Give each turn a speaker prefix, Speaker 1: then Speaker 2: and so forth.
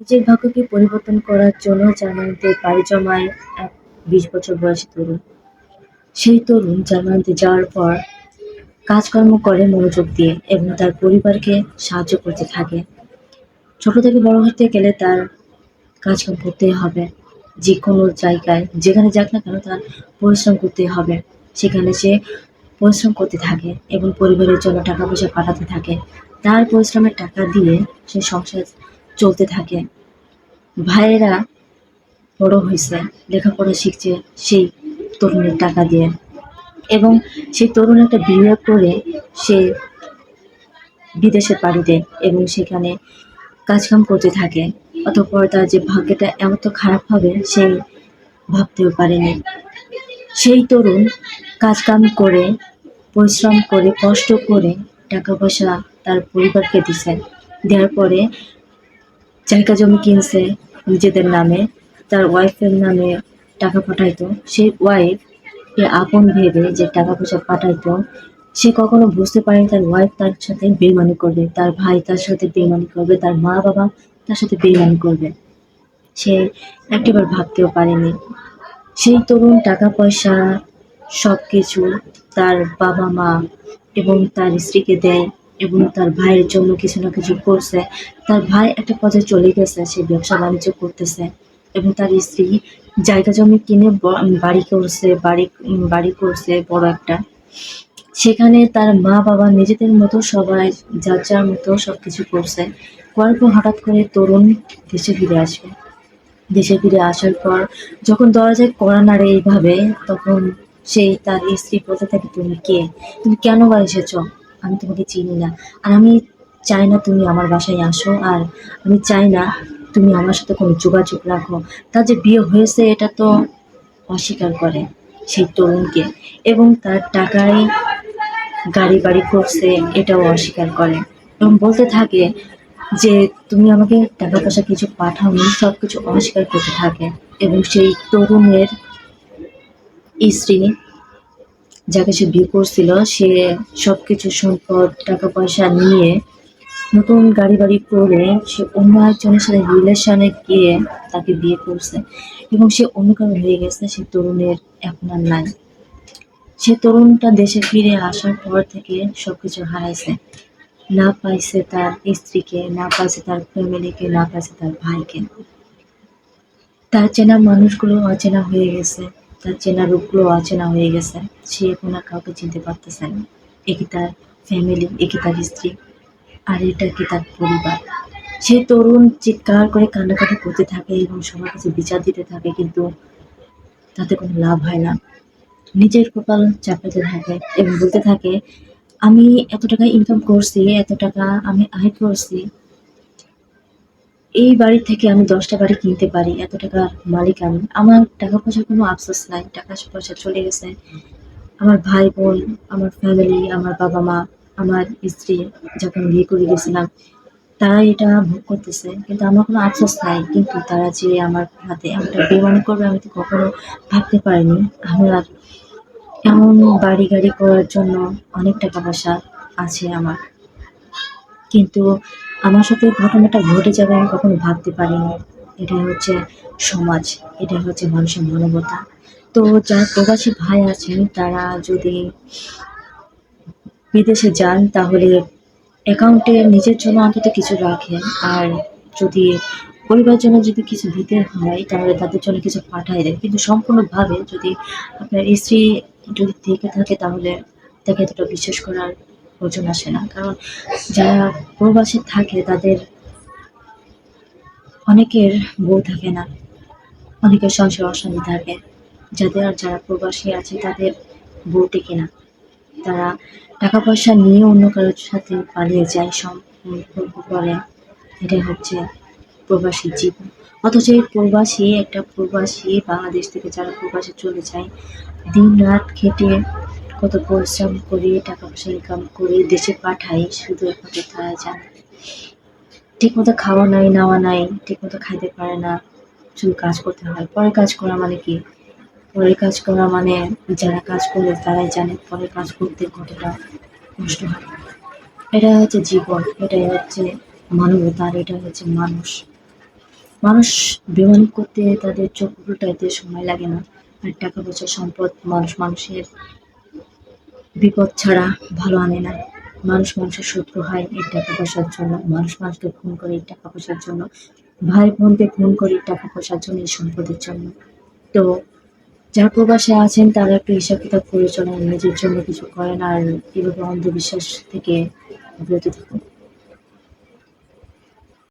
Speaker 1: নিজের ভাগ্যকে পরিবর্তন করার জন্য জার্মানিতে পাড়ি জমায় এক বিশ বছর বয়সী তরুণ। সেই তরুণ জার্মানিতে যাওয়ার পর কাজকর্ম করে মনোযোগ দিয়ে এবং তার পরিবারকে সাহায্য করতে থাকে। ছোট থেকে বড় হতে গেলে তার কাজকাম করতেই হবে। যে কোনো জায়গায়, যেখানে যাক না কেন তার পরিশ্রম করতে হবে। সেখানে সে পরিশ্রম করতে থাকে এবং পরিবারের জন্য টাকা পয়সা পাঠাতে থাকে। তার পরিশ্রমের টাকা দিয়ে সে সংসার চলতে থাকে। ভাইয়েরা বড় হয়েছে, লেখাপড়া শিখছে সেই তরুণের টাকা দিয়ে। এবং সেই তরুণ একটা বিয়ে করে সে বিদেশে পাড়ি দেয় এবং সেখানে কাজকাম করতে থাকে। অতঃপর তার যে ভাগ্যটা এমন তো খারাপ হবে সেই ভাবতেও পারেনি। সেই তরুণ কাজকাম করে, পরিশ্রম করে, কষ্ট করে টাকা পয়সা তার পরিবারকে দিছে। দেওয়ার পরে জায়গা জমি কিনছে নিজেদের নামে, তার ওয়াইফের নামে টাকা পাঠাইতো। সেই ওয়াইফ কে আপন ভেবে যে টাকা পয়সা পাঠাইতো, সে কখনো বুঝতে পারেনি তার ওয়াইফ তার সাথে বেমানি করবে, তার ভাই তার সাথে বেমানি করবে, তার মা বাবা তার সাথে বেমানি করবে। সে একটিবার ভাবতেও পারেনি। সেই তরুণ টাকা পয়সা সব কিছু তার বাবা মা এবং তার স্ত্রীকে দেয়। এবং তার ভাইয়ের জন্য কিছু না কিছু করছে। তার ভাই একটা পর্যায়ে চলে গেছে, সে ব্যবসা বাণিজ্য করতেছে এবং তার স্ত্রী জায়গা জমি কিনে বাড়ি করছে, বাড়ি বাড়ি করছে, বড় একটা। সেখানে তার মা বাবা নিজেদের মতো সবাই, যার যার মতো সব কিছু করছে। করার পর হঠাৎ করে তরুণ দেশে ফিরে আসবে দেশে ফিরে আসার পর যখন দরজায় কড়া নাড়ে এইভাবে, তখন সেই তার স্ত্রী বলতে থাকে, তুমি কে? তুমি কেন বা এসেছ? আমি তোমাকে চিনি না। আর আমি চাই না তুমি আমার বাসায় আসো, আর আমি চাই না তুমি আমার সাথে কোনো যোগাযোগ রাখো। তার যে বিয়ে হয়েছে, এটা তো অস্বীকার করে সেই তরুণকে। এবং তার টাকায় গাড়ি বাড়ি করছে, এটাও অস্বীকার করে। এবং বলতে থাকে যে, তুমি আমাকে টাকা পয়সা কিছু পাঠাওনি সব কিছু অস্বীকার করতে থাকে। এবং সেই তরুণের স্ত্রী যাকে সে বিয়ে করছিল, সে সব কিছু সম্পদ টাকা পয়সা নিয়ে নতুন গাড়ি বাড়ি করে সে অন্য একজনের সাথে রিলেশনে গিয়ে তাকে বিয়ে করছে এবং সে অন্য কারও হয়ে গেছে, সে তরুণের এখন আর নাই। সে তরুণটা দেশে ফিরে আসার পর থেকে সবকিছু হারাইছে। না পাইছে তার স্ত্রীকে, না পাইছে তার ফ্যামিলিকে না পাইছে তার ভাইকে। তার চেনা মানুষগুলো অচেনা হয়ে গেছে। তার চেনা রূপগুলো অচেনা হয়ে গেছে। সে এখন আর কাউকে চিনতে পারতেছে না। একই তার ফ্যামিলি একই তার স্ত্রী, আর এটা কি তার পরিবার। সেই তরুণ চিৎকার করে কান্নাকাটি করতে থাকে এবং সবার কাছে বিচার দিতে থাকে, কিন্তু তাতে কোনো লাভ হয় না। নিজের কপাল চাপাতে থাকে এবং বলতে থাকে, আমি এত টাকা ইনকাম করছি, এত টাকা আমি আয় করছি। এই বাড়ি থেকে আমি দশটা বাড়ি কিনতে পারি, এত টাকার মালিক আমি। আমার টাকা পয়সার কোনো আফসোস নাই, টাকা পয়সা চলে গেছে। আমার ভাই বোন আমার ফ্যামিলি আমার বাবা মা আমার স্ত্রী, যখন বিয়ে করে গেছিলাম তারা এটা ভোগ করতেছে। কিন্তু আমার কোনো আফসোস নাই, কিন্তু তারা যে আমার হাতে এমনটা বেমান করবে, আমি তো কখনো ভাবতে পারিনি। আমার এমন বাড়ি গাড়ি করার জন্য অনেক টাকা পয়সা আছে আমার। কিন্তু আমার সাথে ঘটনাটা ঘটে যাবে আমি কখনো ভাবতে পারিনি। এটাই হচ্ছে সমাজ, এটাই হচ্ছে মানুষের মানবতা। তো যারা প্রবাসী ভাই আছেন, তারা যদি বিদেশে যান, তাহলে অ্যাকাউন্টে নিজের জন্য অন্তত কিছু রাখেন। আর যদি পরিবার জন্য যদি কিছু দিতে হয়, তাহলে তাদের জন্য কিছু পাঠাই দেন। কিন্তু সম্পূর্ণভাবে যদি আপনার স্ত্রী যদি থেকে থাকে, তাহলে তাকে এতটা বিশ্বাস করার প্রয়োজন আসে না। কারণ যারা প্রবাসে থাকে, তাদের অনেকের বউ থাকে না, অনেকের সংসার অশান্তি থাকে। যাদের আর যারা প্রবাসী আছে, তাদের বউ টেকে না। তারা টাকা পয়সা নিয়ে অন্য কারোর সাথে পালিয়ে যায়, সম্পর্ক করে। এটাই হচ্ছে প্রবাসী জীবন। অথচ এই প্রবাসী, একটা প্রবাসী বাংলাদেশ থেকে যারা প্রবাসে চলে যায় দিন রাত খেটে কত পরিশ্রম করে টাকা পয়সা ইনকাম করে, দেশে পাঠায় শুধু একমাত্র তারা জানে। ঠিক মতো খাওয়া নাই, নেওয়া নাই ঠিক মতো খাইতে পারে না, শুধু কাজ করতে হয়। পরে কাজ করা মানে কি? পরে কাজ করা মানে যারা কাজ করে তারাই জানে পরে কাজ করতে কতটা কষ্ট হয়। এটা হচ্ছে জীবন, এটাই হচ্ছে মানবতা আর এটা হচ্ছে মানুষ। মানুষ বেমানি করতে তাদের চোখ উল্টাইতে সময় লাগে না, আর টাকা পয়সা সম্পদ মানুষ, মানুষের বিপদ ছাড়া ভালো আনে না। মানুষ মানুষের শত্রু হয় এই টাকা পয়সার জন্য। মানুষ মানুষকে খুন করে এই টাকা পয়সার জন্য। ভাই বোনকে খুন করে টাকা পয়সার জন্য, এই সম্পদের জন্য। তো যারা প্রবাসে আছেন, তারা একটু হিসাব কিতাব করে চলেন। নিজের জন্য কিছু করেন আর এভাবে অন্ধবিশ্বাস থেকে বিরত থাকুন।